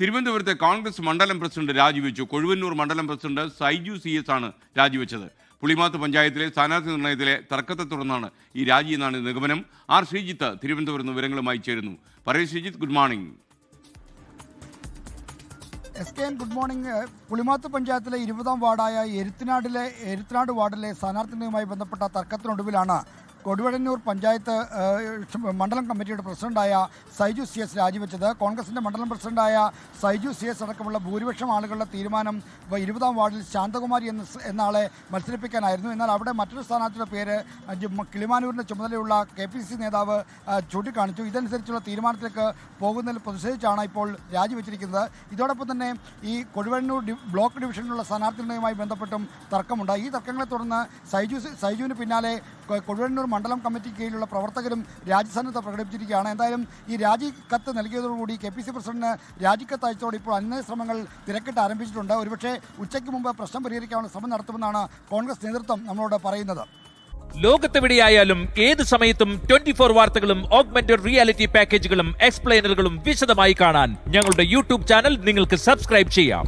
തിരുവനന്തപുരത്തെ കോൺഗ്രസ് മണ്ഡലം പ്രസിഡന്റ് രാജിവെച്ചു. കൊഴുവന്നൂർ മണ്ഡലം പ്രസിഡന്റ് സൈജു സി എസ് ആണ് രാജിവെച്ചത്. പുളിമാത്ത് പഞ്ചായത്തിലെ സ്ഥാനാർത്ഥി നിർണയത്തിലെ തർക്കത്തെ തുടർന്നാണ് ഈ രാജി എന്നാണ് നിഗമനം. ആർ ശ്രീജിത്ത് തിരുവനന്തപുരത്ത് വിവരങ്ങളുമായി ചേരുന്നു. പറയൂ Sreejith good morning. S K N good morning. Pulimath പഞ്ചായത്തിലെ ഇരുപതാം വാർഡായ എരുത്തിനാടിലെ എരുത്തിനാട് വാർഡിലെ സ്ഥാനാർത്ഥിയുമായി ബന്ധപ്പെട്ട തർക്കത്തിനൊടുവിലാണ് കൊടുവഴന്നൂർ പഞ്ചായത്ത് മണ്ഡലം കമ്മിറ്റിയുടെ പ്രസിഡന്റായ സൈജു സി എസ് രാജിവെച്ചത് കോൺഗ്രസിന്റെ മണ്ഡലം പ്രസിഡന്റായ സൈജു സി എസ് അടക്കമുള്ള ഭൂരിപക്ഷം ആളുകളുടെ തീരുമാനം ഇരുപതാം വാർഡിൽ ശാന്തകുമാരി എന്ന എന്ന ആളെ മത്സരിപ്പിക്കാനായിരുന്നു. എന്നാൽ അവിടെ മറ്റൊരു സ്ഥാനാർത്ഥിയുടെ പേര് കിളിമാനൂരിന്റെ ചുമതലയുള്ള കെ പി സി നേതാവ് ചൂണ്ടിക്കാണിച്ചു. ഇതനുസരിച്ചുള്ള തീരുമാനത്തിലേക്ക് പോകുന്നതിൽ പ്രതിഷേധിച്ചാണ് ഇപ്പോൾ രാജിവെച്ചിരിക്കുന്നത്. ഇതോടൊപ്പം തന്നെ ഈ കൊടുവണ്ണൂർ ബ്ലോക്ക് ഡിവിഷനിലുള്ള സ്ഥാനാർത്ഥി നിർണയവുമായി ബന്ധപ്പെട്ടും തർക്കമുണ്ട് ഈ തർക്കങ്ങളെ തുടർന്ന് സൈജു സൈജുവിന് പിന്നാലെ കൊടുവഴഞ്ഞൂർ മണ്ഡലം കമ്മിറ്റി കീഴിലുള്ള പ്രവർത്തകരും രാജ്യസന്നദ്ധ പ്രകടിപ്പിച്ചിരിക്കുകയാണ്. എന്തായാലും ഈ രാജി കത്ത് നൽകിയതോടുകൂടി കെ പി സി പ്രസിഡന്റിന് രാജിക്കത്ത് അയച്ചതോടെ ഇപ്പോൾ അന്വേഷണ ശ്രമങ്ങൾ തിരക്കിട്ട് ആരംഭിച്ചിട്ടുണ്ട്. ഒരുപക്ഷെ ഉച്ചയ്ക്ക് മുമ്പ് പ്രശ്നം പരിഹരിക്കാനുള്ള ശ്രമം നടത്തുമെന്നാണ് കോൺഗ്രസ് നേതൃത്വം നമ്മളോട് പറയുന്നത്. ലോകത്തെവിടെയായാലും ഏത് സമയത്തും ട്വന്റി ഫോർ വാർത്തകളും ഓഗ്മെന്റഡ് റിയാലിറ്റി പാക്കേജുകളും എക്സ്പ്ലെയിനറുകളും വിശദമായി കാണാൻ ഞങ്ങളുടെ യൂട്യൂബ് ചാനൽ നിങ്ങൾക്ക് സബ്സ്ക്രൈബ് ചെയ്യാം.